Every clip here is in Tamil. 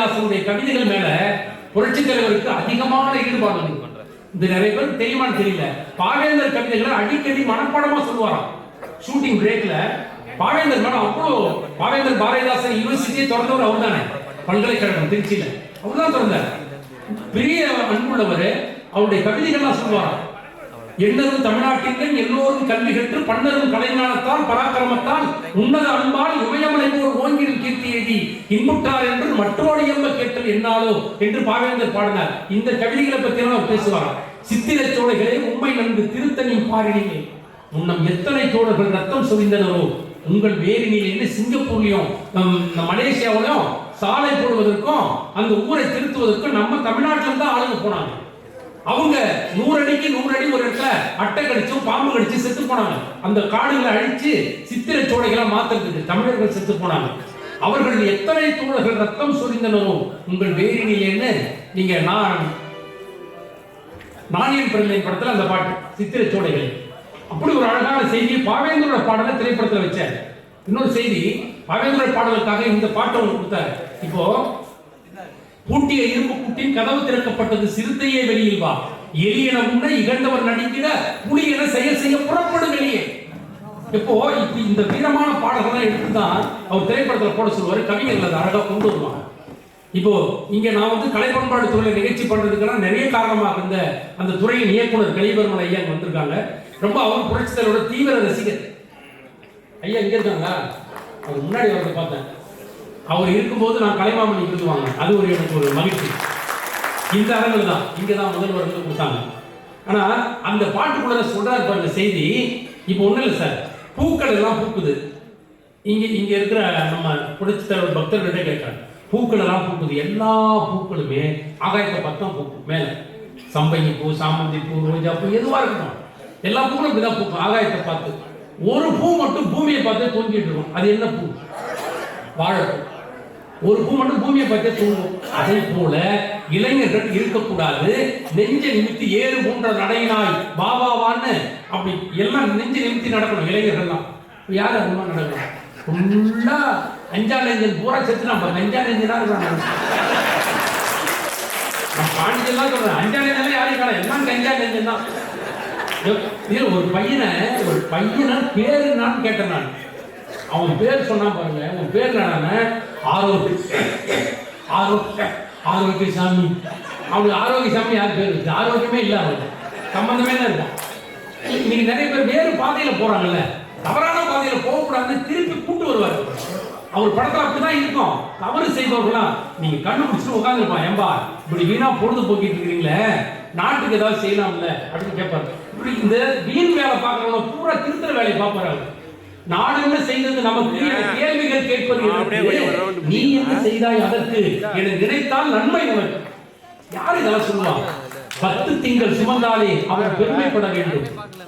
பாரதிதாசனுடைய கவிதைகள் மேல புரட்சி தலைவருக்கு அதிகமான ஈடுபாடு இந்த நிறைய பேருக்கு தெரியுமான்னு தெரியல. பாவேந்தர் கவிதைகளை அடிக்கடி மனப்பாடமா சொல்லுவாராம். ஷூட்டிங் பிரேக்ல பாவேந்தர் மேடம் அவ்வளோ பாவேந்தர் பாரதிதாசன் யூனிவர்சிட்டியை திறந்தவர் அவர் தானே பல்கலைக்கழகம் திருச்சியில. அவர் தான் திறந்தார். பெரிய அன்புள்ளவர். அவருடைய கவிதைகள்லாம் சொல்லுவாராம். எண்ணரும் தமிழ்நாட்டின் எல்லோரும் கல்வி கற்று பன்னரும் கலைஞானத்தால் பராக்கிரமத்தால் உன்னத அன்பால் இமயமலை போர் ஓங்கில் கீர்த்தி எழுதி இன்புட்டார் என்று மற்றோடு எம்ப கேட்டல் என்னாலோ என்று பாவேந்தர் பாடினார். இந்த கவிதைகளை பற்றி அவர் பேசுவார். சித்திர சோழைகளே உண்மை நன்கு திருத்தணி பாரினிலே முன்னம் எத்தனை தோழர்கள் ரத்தம் சொரிந்தனரோ உங்கள் வேரினிலே சிங்கப்பூர்லயும் நம் நம் மலேசியாவிலும் சாலை போடுவதற்கும் அந்த ஊரை திருத்துவதற்கும் நம்ம தமிழ்நாட்டில் தான் ஆளுங்க போனாங்க. அவங்க நூறு அடிக்கு நூறு அடி ஒரு இடத்துல அட்டை கடிச்சும் பாம்பு கடிச்சு செத்து போனாங்க. அந்த காடுகளை அழிச்சு சித்திர சோடைகளை மாத்துறதுக்கு தமிழர்கள் செத்து போனாங்க. அவர்கள் எத்தனை தோழர்கள் ரத்தம் சொரிந்தனோ உங்கள் வேரினிலேன்னு நீங்க நான் நானியன் பிறந்தேன் படத்துல அந்த பாட்டு சித்திர சோடைகள் அப்படி ஒரு அழகான செய்தி பாவேந்தரோட பாடலை திரைப்படத்துல வச்சார். இன்னொரு செய்தி பாவேந்தரோட பாடலுக்காக இந்த பாட்டை ஒன்று கொடுத்தாரு. இப்போ பூட்டிய இரும்பு குட்டின் கதவு திறக்கப்பட்டது சிறுத்தையே வெளியில் வா. எலியன உண்ண இகழ்ந்தவர் நடிக்கிற புலி என செயல் செய்ய புறப்படும் வெளியே இப்போ இந்த வீரமான பாடல்களை எடுத்து தான் அவர் திரைப்படத்தில் போட சொல்லுவாரு கவிஞர்கள் அதை அழகாக கொண்டு வருவாங்க. இப்போ இங்க நான் வந்து கலை பண்பாடு துறையில நிகழ்ச்சி பண்றதுக்கெல்லாம் நிறைய காரணமாக இருந்த அந்த துறையின் இயக்குனர் கலிபெருமலை ஐயா இங்க வந்திருக்காங்க. ரொம்ப அவர் புரட்சித்தரோட தீவிர ரசிகர். ஐயா இங்க இருக்காங்களா? அவர் முன்னாடி வந்து பார்த்தேன். அவர் இருக்கும்போது நான் கலைமாமணி விருது அது ஒரு எனக்கு ஒரு மகிழ்ச்சி. இந்த அரங்கில் தான். இங்கே தான் முதல்வர் வந்து கொடுத்தாங்க. ஆனால் அந்த பாட்டுக்குள்ள சொல்கிறார் பாருங்க செய்தி. இப்போ ஒன்றும் இல்லை சார். பூக்கள் எல்லாம் பூக்குது. இங்கே இங்கே இருக்கிற நம்ம புரட்சி தலைவர் பக்தர்கிட்ட கேட்குறாங்க பூக்கள் எல்லாம் பூக்குது. எல்லா பூக்களுமே ஆகாயத்தை பக்கம் பூக்கும். மேலே. சம்பங்கி பூ சாமந்தி பூ ரோஜா பூ எதுவாக இருக்கட்டும். எல்லா பூக்களும் இப்படிதான் பூக்கும். ஆகாயத்தை பார்த்து. ஒரு பூ மட்டும் பூமியை பார்த்து தூங்கிட்டு இருக்கும். அது என்ன பூ? வாழைப்பூ. ஒரு பூ மட்டும் பூமியை பற்றி தூங்கும். அதே போல இளைஞர்கள் இருக்கக்கூடாது. நெஞ்ச நிமித்தி ஏறு போன்ற நடையினாய் வா வா வான்னு அப்படி எல்லாம் நெஞ்ச நிமித்தி நடக்கணும். இளைஞர்கள்லாம். யார் அதிகமா நடக்கணும்? ஃபுல்லா அஞ்சா நெஞ்சன் பூரா செத்து நம்ம அஞ்சா நெஞ்சனா இருக்காங்க? நான் பாண்டியெல்லாம் சொல்றேன். அஞ்சா நெஞ்செல்லாம் யாரும் காணோம் எல்லாம் கஞ்சா நெஞ்சன் தான். இது ஒரு பையனை ஒரு பையனை பேரு நான் கேட்டேன் நான். அவன் பேர் சொன்னா பாருங்க. அவன் பேர் என்னடான ஆரோக்கிய ஆரோக்கிய ஆரோக்கிய சாமி. அவனுக்கு ஆரோக்கிய சாமி யார் பேர் இருக்கு ஆரோக்கியமே இல்லை அவனுக்கு சம்பந்தமே தான் இருக்கான் இன்னைக்கு நிறைய பேர் வேறு பாதையில போறாங்கல்ல. தவறான பாதையில போகக்கூடாதுன்னு திருப்பி கூட்டு வருவார். அவர் படத்துல அப்படிதான் இருக்கும். தவறு செய்பவர்களாம் நீங்க கண்டுபிடிச்சிட்டு உட்காந்துருப்பான் ஏம்பா இப்படி வீணா பொழுது போக்கிட்டு இருக்கிறீங்களே? நாட்டுக்கு ஏதாவது செய்யலாம்ல அப்படின்னு கேட்பாரு இப்படி இந்த வீண் வேலை பார்க்கறவங்க பூரா திருத்தர வேலையை பார்ப்பாரு. நாடு என்ன செய்தது நமக்கு கேட்பது? நீ என்ன செய்தாய் அதற்கு? என நினைத்தால் நன்மை உனக்கு யார் இதெல்லாம் சொல்லுவாங்க பத்து திங்கள் சுமந்தாலே அவர் பெருமைப்பட வேண்டும்.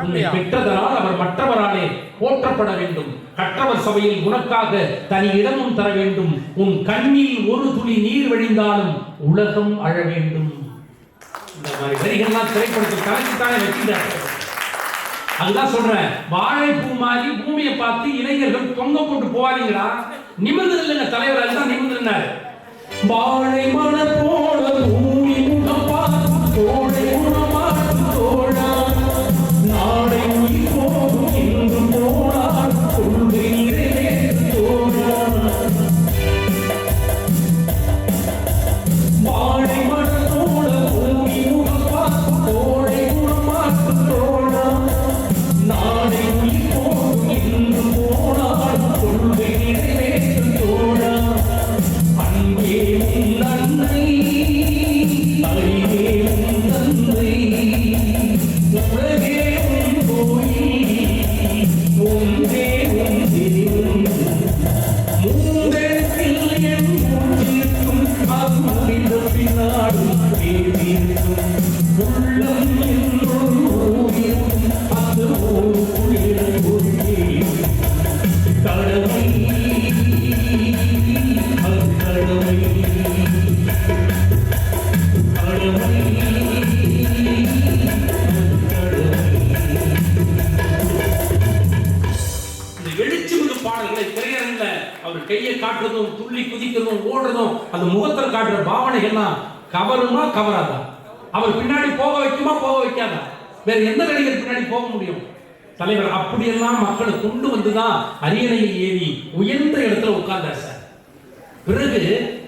உன்னை பெற்றதனால் அவர் மற்றவராலே போற்றப்பட வேண்டும். கற்றவர் சபையில் உனக்காக தனி இடமும் தர வேண்டும். உன் கண்ணில் ஒரு துளி நீர் வழிந்தாலும் உலகம் அழ வேண்டும். இந்த மாதிரி வரிகள்லாம் திரைப்படத்தில் கலக்கித்தானே வச்சுட்டாங்க அதுதான் சொல்றேன். வாழைப்பூ மாதிரி பூமியை பார்த்து இளைஞர்கள் தொங்க போட்டு போவாதீங்களா நிமிர்ந்து இல்லைங்க தலைவர் அதுதான் நிமிர்ந்து வாழை மலர் போல அந்த முகத்துல காட்டுற பாவனைகள்லாம் கவருமா கவராதா? அவர் பின்னாடி போக வைக்குமா போக வைக்காதா? வேற எந்த நடிகர் பின்னாடி போக முடியும்? தலைவர் அப்படியெல்லாம் மக்களை கொண்டு வந்துதான் அரியணையில் ஏறி உயர்ந்த இடத்துல உட்கார்ந்தார் சார். பிறகு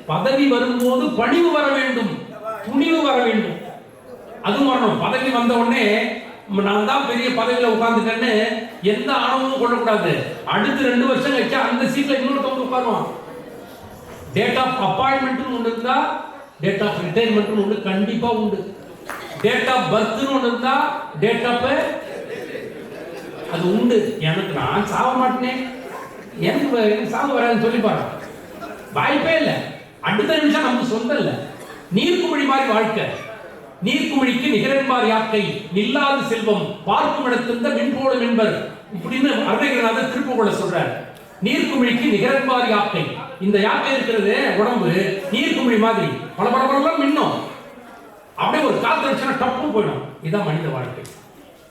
பதவி வரும்போது பணிவு வர வேண்டும். துணிவு வர வேண்டும். அதுவும் வரணும். பதவி வந்த உடனே நான் தான் பெரிய பதவியில உட்கார்ந்துட்டேன்னு எந்த ஆணவமும் கொள்ளக்கூடாது. அடுத்து ரெண்டு வருஷம் கழிச்சா அந்த சீட்ல இன்னொருத்தவங்க உட்காருவான். டேட் ஆஃப் அப்பாயின்மெண்ட்னு ஒன்று இருந்தா டேட் ஆஃப் ரிட்டைர்மெண்ட்னு ஒன்று கண்டிப்பா உண்டு. டேட் ஆஃப் பர்த்னு ஒன்று இருந்தா டேட் ஆஃப் அது உண்டு. எனக்கு நான் சாக மாட்டேனே எனக்கு எனக்கு சாக வராதுன்னு சொல்லி பாரு வாய்ப்பே இல்லை. அடுத்த நிமிஷம் நமக்கு சொந்தம் இல்லை. நீர்க்குமிழி மாதிரி வாழ்க்கை. நீர்க்குமிழிக்கு நிகரன்பார் யாக்கை. நில்லாத செல்வம். பார்க்கும் இடத்திருந்த மின்போடும் என்பர். இப்படின்னு அருணகிரிநாதர் திருப்புகழ சொல்றார். நீர்க்குமிழிக்கு நிகரன்பார் யாக்கை. இந்த யாக்கை இருக்கிறது? உடம்பு. நீர்க்குமிழி மாதிரி. பல பல பலம் மின்னும். அப்படியே ஒரு காத்து அடிச்சுன்னா டப்பு போயிடும். இதுதான் மனித வாழ்க்கை.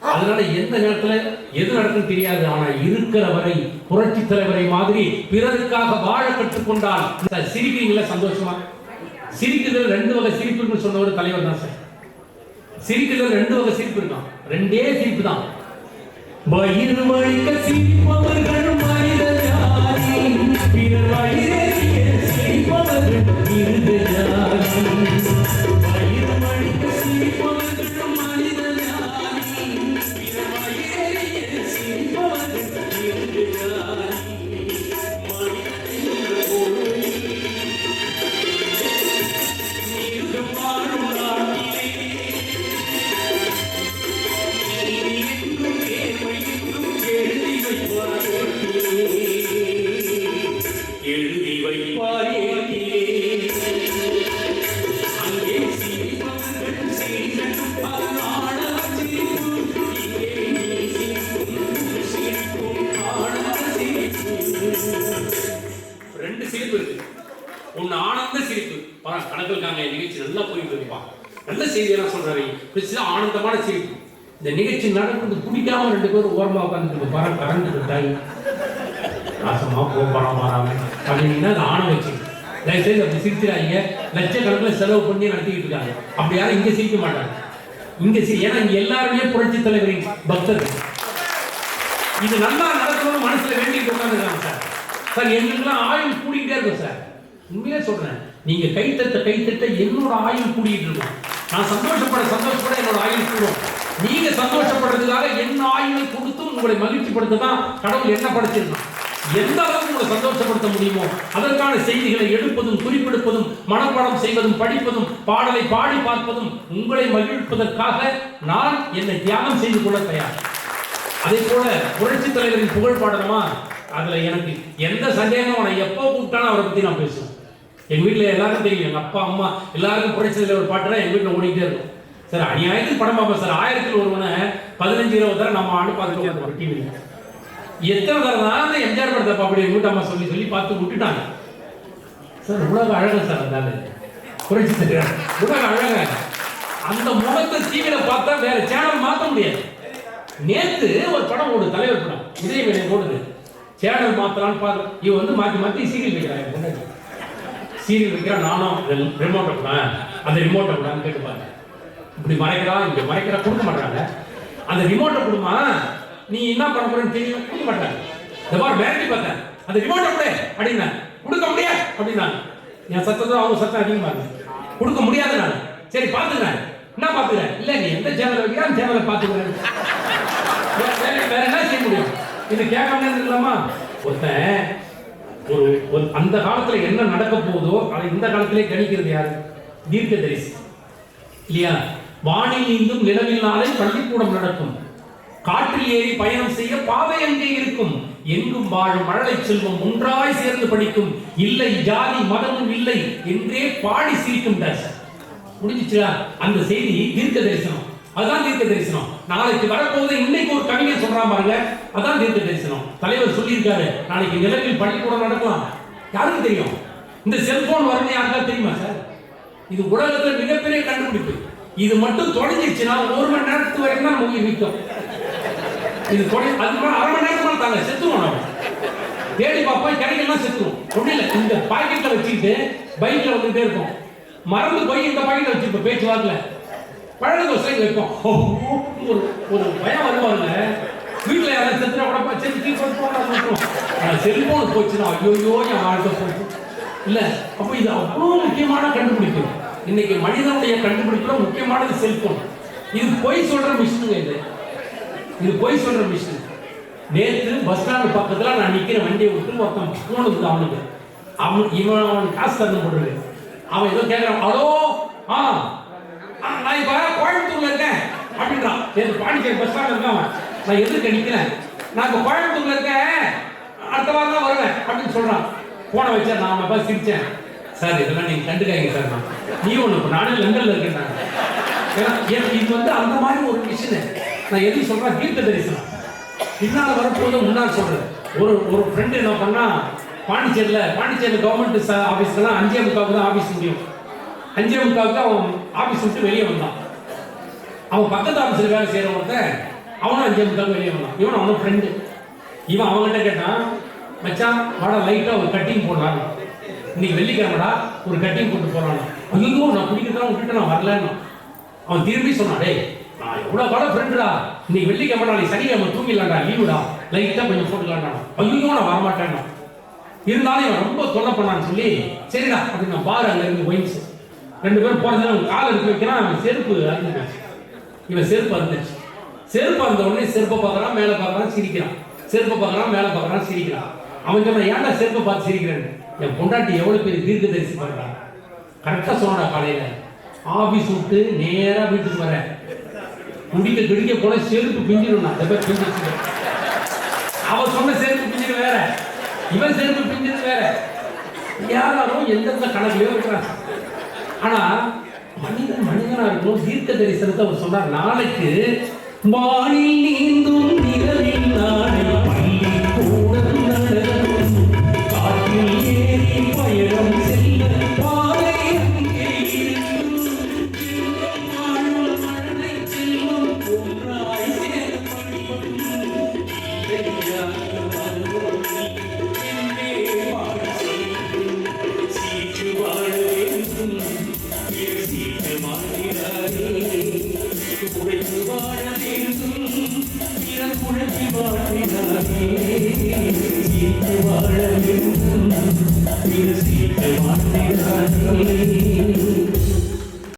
அதனால எந்த நேரத்துல எது நடக்கும் தெரியாது. ஆனா இருக்கிற வரை புரட்சி தலைவரை மாதிரி பிறருக்காக வாழ கற்றுக்கொண்டால் இந்த சிரிக்கிறீங்களா சந்தோஷமா? சிரிக்குதல் ரெண்டு வகை சிரிப்பு சொன்ன சொன்னவர் தலைவர் தான் சார். சிரிக்குதல் ரெண்டு வகை சிரிப்பு இருக்கான் ரெண்டே சிரிப்பு தான். சிரிப்பவர்கள் ரெண்டு சிரிப்பு இருக்கு. ஒன்னு ஆனந்த சிரிப்பு. பாரு கணக்கில் இருக்காங்க நிகழ்ச்சி நல்லா போயிட்டு இருப்பான் நல்ல செய்தியெல்லாம் சொல்றாரு. ஆனந்தமான சிரிப்பு. இந்த நிகழ்ச்சி நடக்கிறது பிடிக்காம ரெண்டு பேரும் ஓரமா உட்காந்துட்டு பரம் கரண்ட் விட்டாய் நாசமா போறான் வராம அப்படின்னா அது ஆணவ சிரிப்பு தயவுசெய்து அப்படி சிரிச்சிடாதீங்க. லட்சக்கணக்கில் செலவு பண்ணி நடத்திக்கிட்டு இருக்காங்க. அப்படி யாரும் இங்க சிரிக்க மாட்டாங்க. இங்க சி ஏன்னா இங்க எல்லாருமே புரட்சி தலைவரின் பக்தர்கள். இது நல்லா நடக்கணும்னு மனசுல வேண்டிட்டு உட்காந்துருக்காங்க சார். சார் எங்களுக்குலாம் ஆயுள் கூடிக்கிட்டே இருக்கும் சார். உண்மையிலே சொல்றேன். நீங்க கைத்தட்ட கைத்தட்ட என்னோட ஆயுள் கூடிட்டு இருக்கும். நான் சந்தோஷப்பட சந்தோஷப்பட என்னோட ஆயுள் கூடும். நீங்க சந்தோஷப்படுறதுக்காக என்ன ஆயுளை கொடுத்தும் உங்களை மகிழ்ச்சிப்படுத்த தான் கடவுள் என்ன படைச்சிருந்தான் எந்த அளவுக்கு உங்களை சந்தோஷப்படுத்த முடியுமோ அதற்கான செய்திகளை எடுப்பதும் குறிப்பெடுப்பதும் மனப்பாடம் செய்வதும் படிப்பதும் பாடலை பாடி பார்ப்பதும் உங்களை மகிழ்ப்பதற்காக நான் என்னை தியாகம் செய்து கொள்ள தயார். அதே போல புரட்சி தலைவரின் புகழ் பாடலமா அதுல எனக்கு எந்த சந்தேகமும் அவனை எப்போ கூப்பிட்டாலும் அவரை பத்தி நான் பேசுவேன். எங்க வீட்டுல எல்லாருக்கும் தெரியும். எங்க அப்பா அம்மா எல்லாருக்கும் புரட்சி ஒரு பாட்டுனா எங்க வீட்டுல ஓடிக்கிட்டே இருக்கும். சார் அநியாயத்துக்கு படம் பார்ப்பேன் சார். ஆயிரத்தில் ஒருவனை பதினஞ்சு இருபது தடவை நம்ம ஆண்டு பார்த்துட்டு டிவியில் எத்தனை தடவை தான் அந்த எம்ஜிஆர் படத்தை அப்படி எங்க வீட்டு அம்மா சொல்லி சொல்லி பார்த்து விட்டுட்டாங்க. சார் உலக அழகு சார் அந்த புரட்சி தலைவர். உலக அழக. அந்த முகத்தை டிவியில பார்த்தா வேற சேனல் மாற்ற முடியாது. நேத்து ஒரு படம் ஓடு தலைவர் படம். இதயவேலை ஓடுது. சேனல் மாத்தலாம்னு பார்க்குறேன் இவன் வந்து மாற்றி மாற்றி சீரியல் வைக்கிறான் என் பொண்ணு. சீரியல் வைக்கிறான் நானும் ரிமோட்டை கூட அந்த ரிமோட்டை கூடான்னு கேட்டு பாருங்க இப்படி மறைக்கிறான் இங்கே மறைக்கிறா கொடுக்க மாட்டாங்க. அந்த ரிமோட்டை கொடுமா நீ என்ன பண்ண போறேன்னு தெரியும் கொடுக்க மாட்டாங்க. இந்த மாதிரி வேலைக்கு பார்த்தேன். அந்த ரிமோட்டை கூட அப்படின்னா கொடுக்க முடியாது அப்படின்னாங்க. என் சத்தத்தை அவங்க சத்தம் அதிகமாக கொடுக்க முடியாது நான். சரி பார்த்துக்கிறேன் என்ன பாத்துக்கிறேன்? இல்லை நீ எந்த சேனல் வைக்கிறா அந்த சேனலை பார்த்துக்கிறேன் வேற என்ன செய்ய முடியும்? இது கேட்காம இருக்கலாமா? ஒருத்தன் ஒரு ஒரு- அந்த காலத்துல என்ன நடக்க போதோ அதை இந்த காலத்திலே கணிக்கிறது யாரு? தீர்க்க தரிசி இல்லையா? வானில் நீந்தும் நிலவில் நாளை பள்ளிக்கூடம் நடக்கும். காற்றில் ஏறி பயணம் செய்ய பாதை அங்கே இருக்கும். எங்கும் வாழும் மழலை செல்வம் ஒன்றாய் சேர்ந்து படிக்கும். இல்லை ஜாதி மதமும் இல்லை என்றே பாடி சிரிக்கும் டாஸ் முடிஞ்சிச்சுடா அந்த செய்தி தீர்க்க தரிசனம் அதுதான் தீர்க்க தரிசனம் நாளைக்கு வரப்போகுது இன்னைக்கு ஒரு கவிஞர் சொல்றான் பாருங்க. அதான் தீர்க்க தரிசனம் தலைவர் சொல்லியிருக்காரு நாளைக்கு நிலவில் பள்ளிக்கூடம் நடக்கலாம் யாருக்கு தெரியும்? இந்த செல்போன் வரணும் யாருக்கா தெரியுமா சார்? இது உலகத்தில் மிகப்பெரிய கண்டுபிடிப்பு. இது மட்டும் தொலைஞ்சிருச்சுன்னா ஒரு மணி நேரத்துக்கு வரைக்கும் தான் மூவி நிற்கும் இது தொலை அது அரை மணி நேரத்துக்கு தாங்க செத்துருவோம் நம்ம தேடி பார்ப்போம் கிடைக்கலாம் செத்துருவோம் ஒன்றும் இல்லை இந்த பாக்கெட்டில் வச்சுக்கிட்டு பைக்கில் வந்துகிட்டே இருக்கும் மறந்து போய் இந்த பாக்கெட்டில் வச்சுருப்போம் பேச்சு வாக்கில். பழக தோசை வைப்போம். ஒரு ஒரு பயம் வருவாங்க வீட்டில் யாராவது செத்துனா கூட பா- சரி தீ போட்டு ஆனால் செல்போன் போச்சுன்னா ஐயோ என் வாழ்க்கை போச்சு. இல்லை அப்போ இது அவ்வளோ முக்கியமான கண்டுபிடிப்பு. இன்னைக்கு மனிதனுடைய கண்டுபிடிப்புல முக்கியமானது செல்போன். இது பொய் சொல்ற மிஷினுங்க இது. இது பொய் சொல்ற மிஷின். நேற்று பஸ் ஸ்டாண்ட் பக்கத்தில் நான் நிற்கிற வண்டியை விட்டு ஒருத்தன் போனுக்கு அவனுக்கு அவன் இவன் அவன் காசு தரணும் போடுறது அவன் ஏதோ கேட்கறான் ஹலோ? ஆ, நான் இப்ப கோயம்புத்தூர்ல இருக்கேன். அப்படின்றான் நேற்று பாண்டிச்சேரி பஸ் ஸ்டாண்ட் இருக்கேன் நான் எதுக்கு நிக்கிறேன். நான் இப்ப கோயம்புத்தூர்ல இருக்கேன். அடுத்த வாரம் தான் வருவேன் அப்படின்னு சொல்றான். போன வச்சா நான் அவனை பார்த்து சிரிச்சேன் சார் இதெல்லாம் நீங்க கண்டுக்காங்க சார் நான். நீ ஒண்ணு நானே லண்டன்ல இருக்கேன் நான். ஏன்னா, இது வந்து அந்த மாதிரி ஒரு மிஷின் நான் எது சொல்றேன்? தீர்க்க தரிசனம் பின்னால் வரப்போது முன்னால் சொல்றேன். ஒரு ஒரு ஃப்ரெண்டு என்ன பண்ணா பாண்டிச்சேரியில் பாண்டிச்சேரி கவர்மெண்ட் ஆஃபீஸ்க்கெல்லாம் அஞ்சே முக்காவுக்கு தான் ஆஃபீஸ் முடியும். அஞ்சே முக்காவுக்கு அவன் ஆஃபீஸ் விட்டு வெளியே வந்தான். அவன் பக்கத்து ஆஃபீஸில் வேலை செய்கிற ஒருத்தன் அவனும் அஞ்சே முக்காவுக்கு வெளியே வந்தான். இவன் அவனும் ஃப்ரெண்டு இவன் அவன்கிட்ட கேட்டான் மச்சான் வாடா லைட்டாக ஒரு கட்டிங் போடலாம் இன்னைக்கு வெள்ளிக்கிழமைடா ஒரு கட்டிங் போட்டு போகிறான் ஐயோ நான் குடிக்கிறதா விட்டுட்டு நான் வரலன்னு. அவன் திரும்பி சொன்னான் டேய் நான் எவ்வளோ காலம் ஃப்ரெண்டுடா இன்னைக்கு வெள்ளிக்கிழமை நாளைக்கு சனிக்கிழமை தூங்கிடலாம்டா லீவுடா லைட்டாக கொஞ்சம் போட்டுக்கலாம்டா. ஐயோ நான் வரமாட்டேன்னா இருந்தாலும் இவன் ரொம்ப தொல்லை பண்ணான்னு சொல்லி சரிடா அப்படின்னு நான் பாரு அங்கே இருந்து போயிடுச்சு. ரெண்டு பேரும் போனதுல அவன் கால் எடுத்து வைக்கிறான் அவன் செருப்பு அறுந்து போச்சு இவன் செருப்பு அறுந்துச்சு செருப்பு அறுந்த உடனே செருப்பை பார்க்கறான் மேலே பார்க்கறான் சிரிக்கிறான். செருப்பை பார்க்கறான் மேலே பார்க்கறான் சிரிக்கிறான். அவன் சொன்ன ஏன்டா செருப்பை பார்த்து சிரிக்கிறேன்? என் பொண்டாட்டி எவ்வளோ பெரிய தீர்க்க தரிசி பண்ணுறான் கரெக்டாக சொன்னடா காலையில். ஆஃபீஸ் விட்டு நேராக வீட்டுக்கு வரேன் குடிக்க குடிக்க போல செருப்பு பிஞ்சிடும் நான். அதை பிஞ்சிச்சு அவன் சொன்ன செருப்பு பிஞ்சது வேற. இவன் செருப்பு பிஞ்சது வேற. யாராலும் எந்தெந்த கணக்குலயோ இருக்கிறான் ஆனா மனிதன் மனிதனா இருக்கும் தீர்க்க தரிசனத்தை அவர் சொன்னார் நாளைக்கு வானில் நீந்தும் நிலவில் நாளை பள்ளி கூட நடக்கும். காற்றில் ஏறி பயணம்